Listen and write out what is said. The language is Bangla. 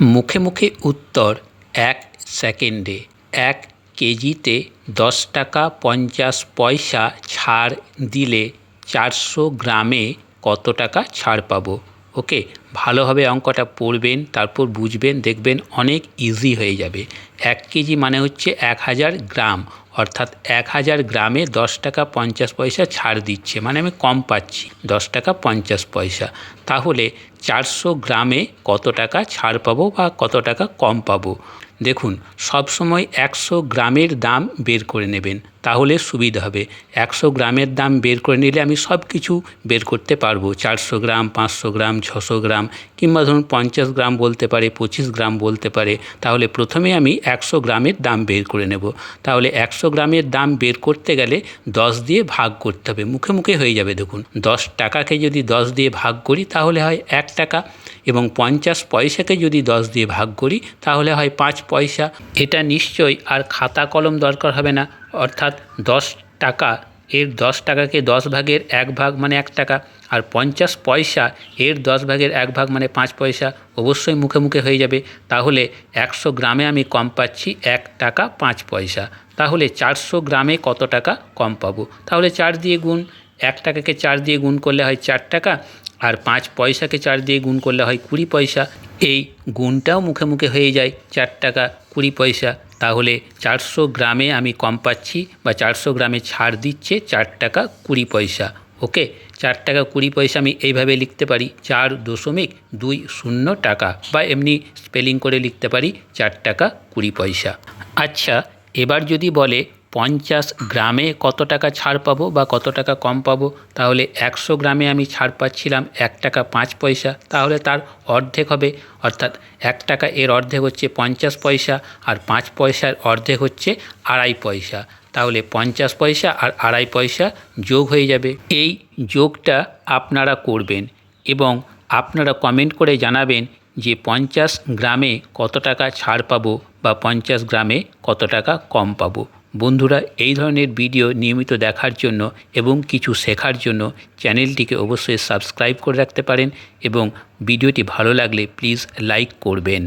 মুখে মুখে উত্তর এক সেকেন্ডে। এক কেজিতে দশ টাকা পঞ্চাশ পয়সা ছাড় দিলে চারশো গ্রামে কত টাকা ছাড় পাবো? ওকে, ভালোভাবে অঙ্কটা পড়বেন, তারপর বুঝবেন, দেখবেন অনেক ইজি হয়ে যাবে। এক কেজি মানে হচ্ছে এক হাজার গ্রাম। অর্থাৎ এক হাজার গ্রামে দশ টাকা পঞ্চাশ পয়সা ছাড় দিচ্ছে মানে আমি কম পাচ্ছি, দশ টাকা পঞ্চাশ পয়সা। তাহলে চারশো গ্রামে কত টাকা ছাড় পাবো বা কত টাকা কম পাবো? দেখুন সবসময় একশো গ্রামের দাম বের করে নেবেন, তাহলে সুবিধা হবে। একশো গ্রামের দাম বের করে নিলে আমি সব কিছু বের করতে পারব। চারশো গ্রাম, পাঁচশো গ্রাম, ছশো গ্রাম, কিংবা ধরুন পঞ্চাশ গ্রাম বলতে পারে, পঁচিশ গ্রাম বলতে পারে, তাহলে প্রথমে আমি একশো গ্রামের দাম বের করে নেব। তাহলে একশো গ্রামের দাম বের করতে গেলে দশ দিয়ে ভাগ করতে হবে। মুখে মুখে হয়ে যাবে দেখুন। দশ টাকাকে যদি দশ দিয়ে ভাগ করি তাহলে হয় এক টাকা এবং পঞ্চাশ পয়সাকে যদি দশ দিয়ে ভাগ করি তাহলে হয় পাঁচ পয়সা। এটা নিশ্চয়ই আর খাতা কলম দরকার হবে না। অর্থাৎ দশ টাকা এর দশ টাকাকে দশ ভাগের এক ভাগ মানে এক টাকা। আর পঞ্চাশ পয়সা এর দশ ভাগের এক ভাগ মানে পাঁচ পয়সা। অবশ্যই মুখে মুখে হয়ে যাবে। তাহলে একশো গ্রামে আমি কম পাচ্ছি এক টাকা পাঁচ পয়সা। তাহলে চারশো গ্রামে কত টাকা কম পাবো? তাহলে চার দিয়ে গুণ। এক টাকাকে চার দিয়ে গুণ করলে হয় চার টাকা। আর পাঁচ পয়সাকে চার দিয়ে গুণ করলে হয় কুড়ি পয়সা। এই গুণটাও মুখে মুখে হয়ে যায় চার টাকা কুড়ি পয়সা। তাহলে চারশো গ্রামে আমি কম পাচ্ছি বা চারশো গ্রামে ছাড় দিচ্ছে চার টাকা কুড়ি পয়সা ওকে চার টাকা কুড়ি পয়সা আমি এইভাবে লিখতে পারি, চার দশমিক দুই শূন্য টাকা বা এমনি স্পেলিং করে লিখতে পারি চার টাকা কুড়ি পয়সা। আচ্ছা এবার যদি বলে পঞ্চাশ গ্রামে কত টাকা ছাড় পাবো বা কত টাকা কম পাবো? তাহলে একশো গ্রামে আমি ছাড় পাচ্ছিলাম এক টাকা পাঁচ পয়সা। তাহলে তার অর্ধেক হবে। অর্থাৎ এক টাকা এর অর্ধেক হচ্ছে পঞ্চাশ পয়সা আর পাঁচ পয়সার অর্ধেক হচ্ছে আড়াই পয়সা। তাহলে পঞ্চাশ পয়সা আর আড়াই পয়সা যোগ হয়ে যাবে। এই যোগটা আপনারা করবেন এবং আপনারা কমেন্ট করে জানাবেন যে পঞ্চাশ গ্রামে কত টাকা ছাড় পাবো বা পঞ্চাশ গ্রামে কত টাকা কম পাবো। বন্ধুরা, এই ধরনের ভিডিও নিয়মিত দেখার জন্য এবং কিছু শেখার জন্য চ্যানেলটিকে অবশ্যই সাবস্ক্রাইব করে রাখতে পারেন এবং ভিডিওটি ভালো লাগলে প্লিজ লাইক করবেন।